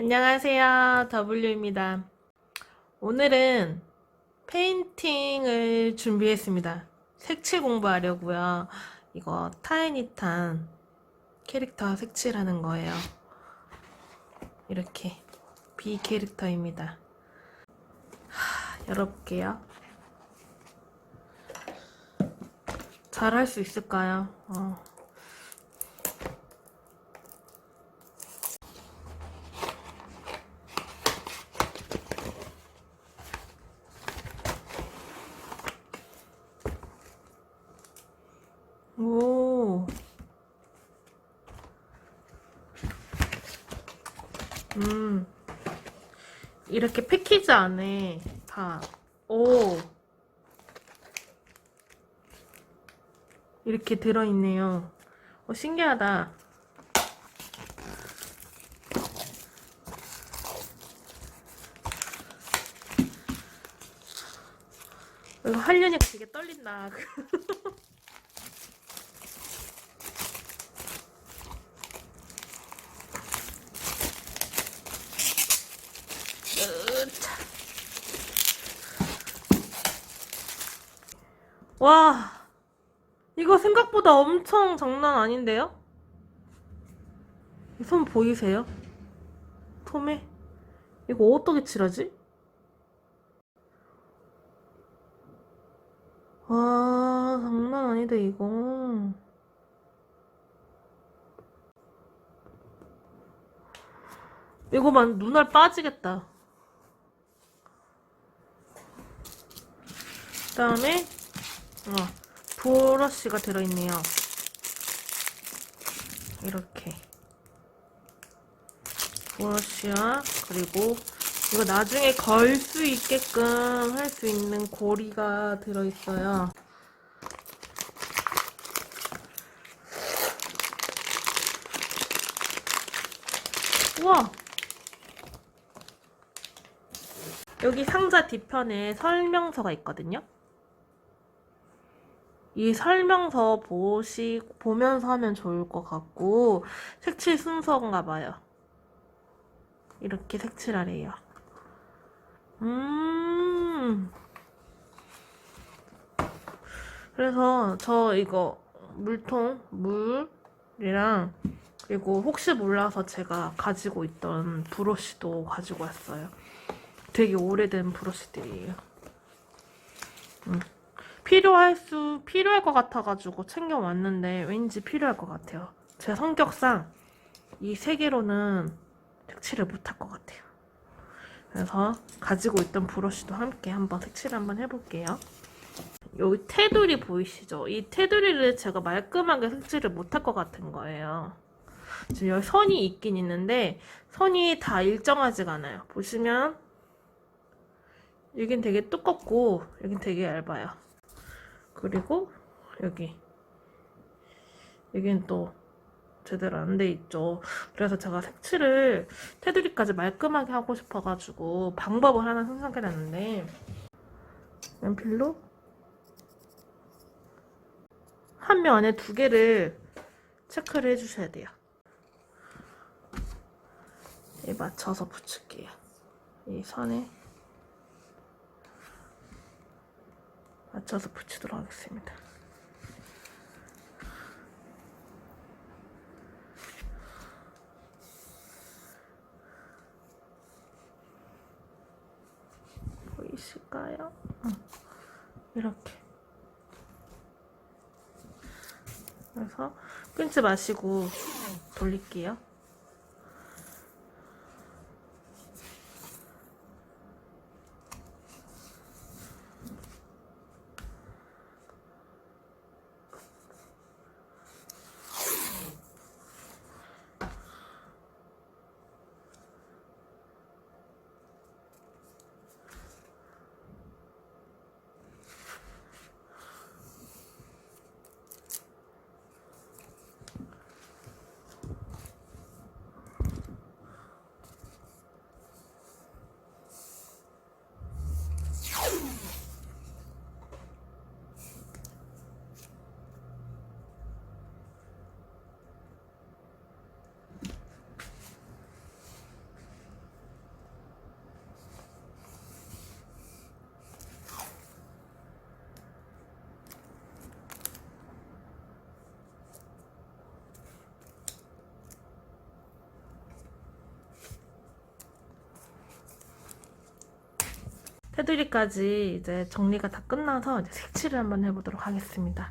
안녕하세요. W입니다. 오늘은 페인팅을 준비했습니다. 색칠 공부하려고요. 이거 타이니탄 캐릭터 색칠하는 거예요. 이렇게 B 캐릭터입니다. 하, 열어볼게요. 잘 할 수 있을까요? 어. 오. 음. 이렇게 패키지 안에 다, 오. 이렇게 들어있네요. 어, 신기하다. 이거 하려니까 되게 떨린다. 와, 이거 생각보다 엄청 장난 아닌데요? 이손 보이세요? 톰에? 이거 어떻게 칠하지? 와, 장난 아니다, 이거. 이거만 눈알 빠지겠다. 그 다음에 어, 브러쉬가 들어있네요. 이렇게 브러쉬와 그리고 이거 나중에 걸 수 있게끔 할 수 있는 고리가 들어있어요. 우와! 여기 상자 뒤편에 설명서가 있거든요. 이 설명서 보시, 보면서 하면 좋을 것 같고, 색칠 순서인가 봐요. 이렇게 색칠하래요. 음. 그래서 저 이거 물통, 물이랑, 그리고 혹시 몰라서 제가 가지고 있던 브러쉬도 가지고 왔어요. 되게 오래된 브러쉬들이에요. 음. 필요할 수, 필요할 것 같아가지고 챙겨왔는데 왠지 필요할 것 같아요. 제 성격상 이 세 개로는 색칠을 못할 것 같아요. 그래서 가지고 있던 브러쉬도 함께 한번 색칠 한번 해볼게요. 여기 테두리 보이시죠? 이 테두리를 제가 말끔하게 색칠을 못할 것 같은 거예요. 지금 여기 선이 있긴 있는데 선이 다 일정하지가 않아요. 보시면 여긴 되게 두껍고 여긴 되게 얇아요. 그리고 여기 여긴 또 제대로 안 돼 있죠. 그래서 제가 색칠을 테두리까지 말끔하게 하고 싶어가지고 방법을 하나 생각해 놨는데 연필로 한 면에 두 개를 체크를 해주셔야 돼요. 이 맞춰서 붙일게요. 이 선에 맞춰서 붙이도록 하겠습니다. 보이실까요? 응. 이렇게. 그래서 끊지 마시고 돌릴게요. 테두리까지 이제 정리가 다 끝나서 이제 색칠을 한번 해보도록 하겠습니다.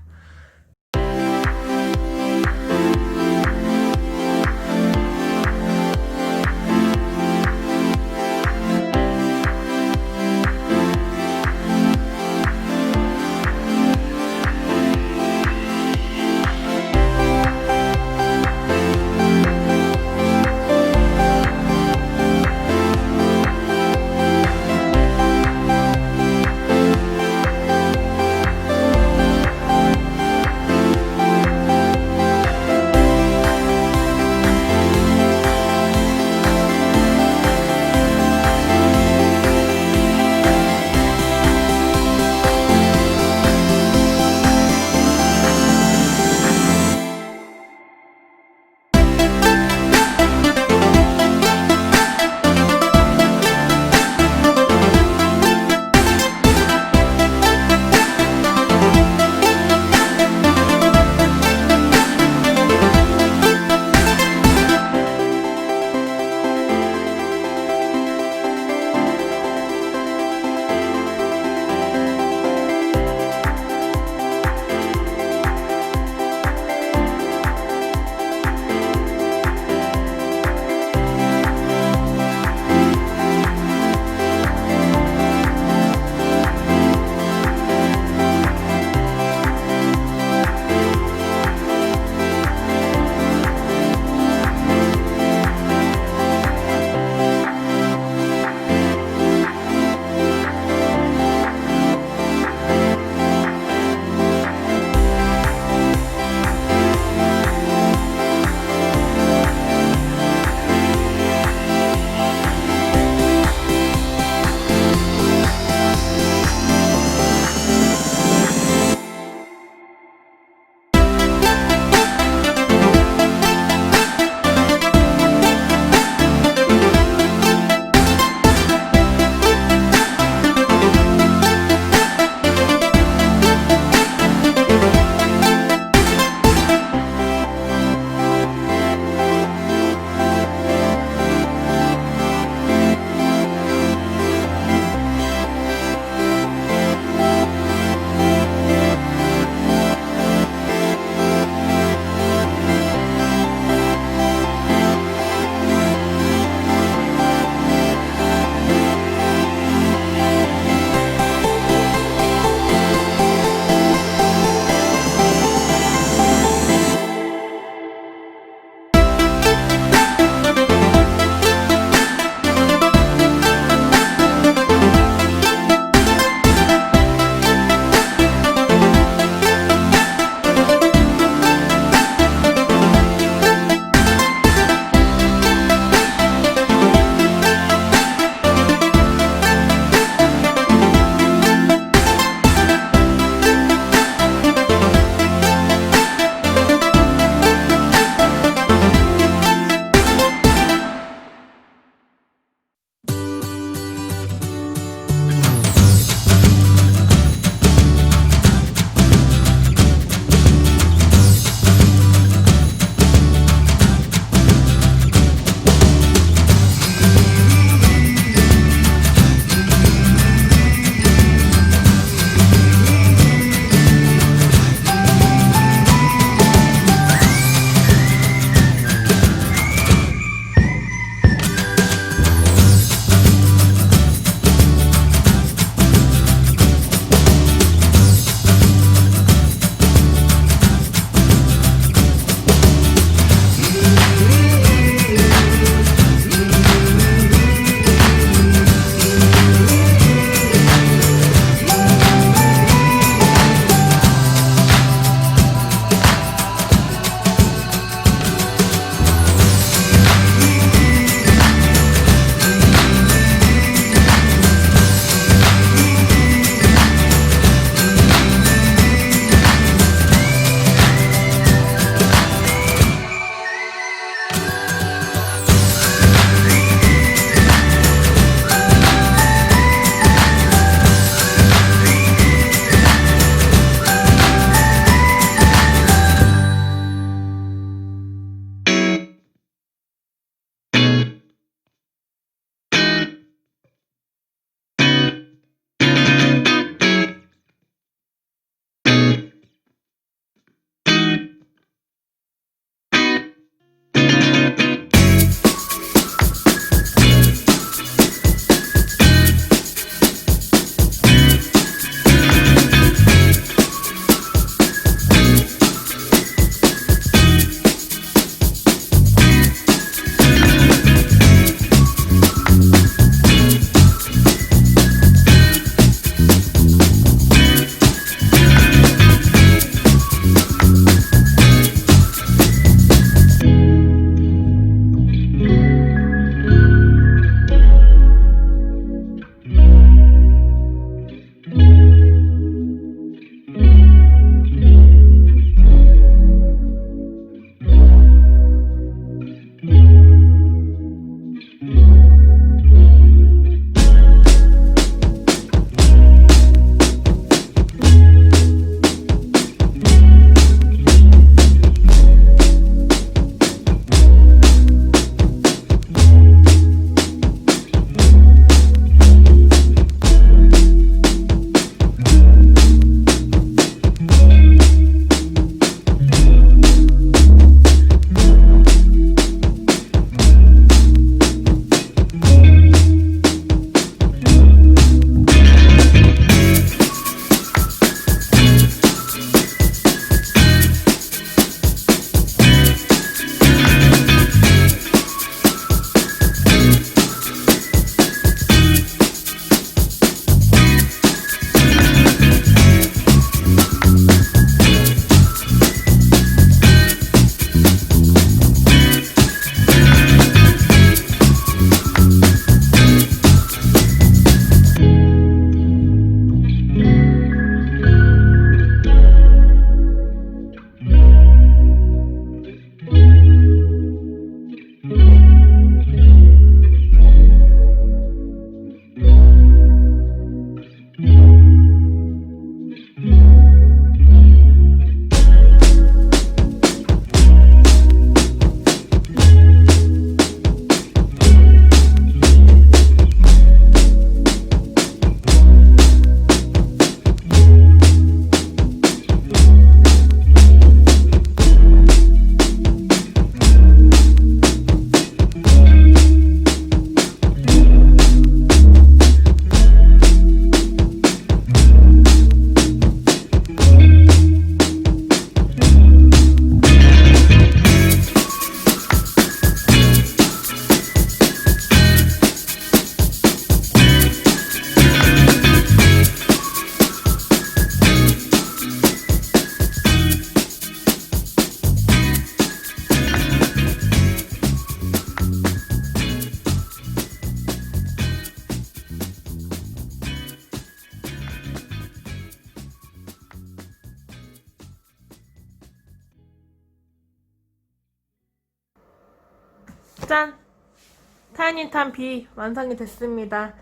타이니탄 B 완성이 됐습니다.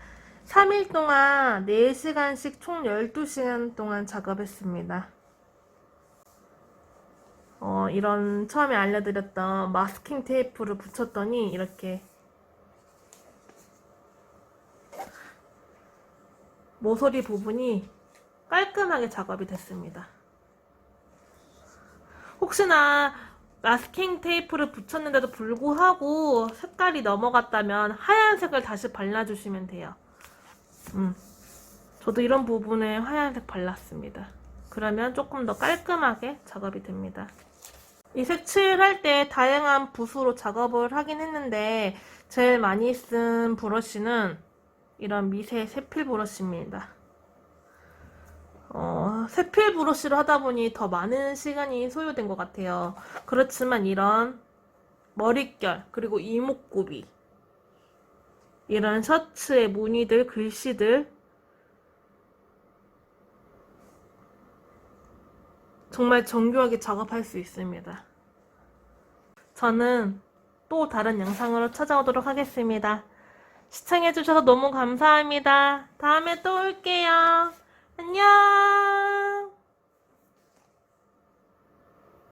3일 동안 4시간씩 총 12시간 동안 작업했습니다. 어, 이런 처음에 알려드렸던 마스킹 테이프를 붙였더니 이렇게 모서리 부분이 깔끔하게 작업이 됐습니다. 혹시나 마스킹 테이프를 붙였는데도 불구하고 색깔이 넘어갔다면 하얀색을 다시 발라주시면 돼요. 음. 저도 이런 부분에 하얀색 발랐습니다. 그러면 조금 더 깔끔하게 작업이 됩니다. 이 색 칠할 때 다양한 붓으로 작업을 하긴 했는데 제일 많이 쓴 브러쉬는 이런 미세 세필 브러쉬입니다. 어, 세필 브러쉬로 하다 보니 더 많은 시간이 소요된 것 같아요. 그렇지만 이런 머릿결, 그리고 이목구비, 이런 셔츠의 무늬들, 글씨들, 정말 정교하게 작업할 수 있습니다. 저는 또 다른 영상으로 찾아오도록 하겠습니다. 시청해주셔서 너무 감사합니다. 다음에 또 올게요. 안녕.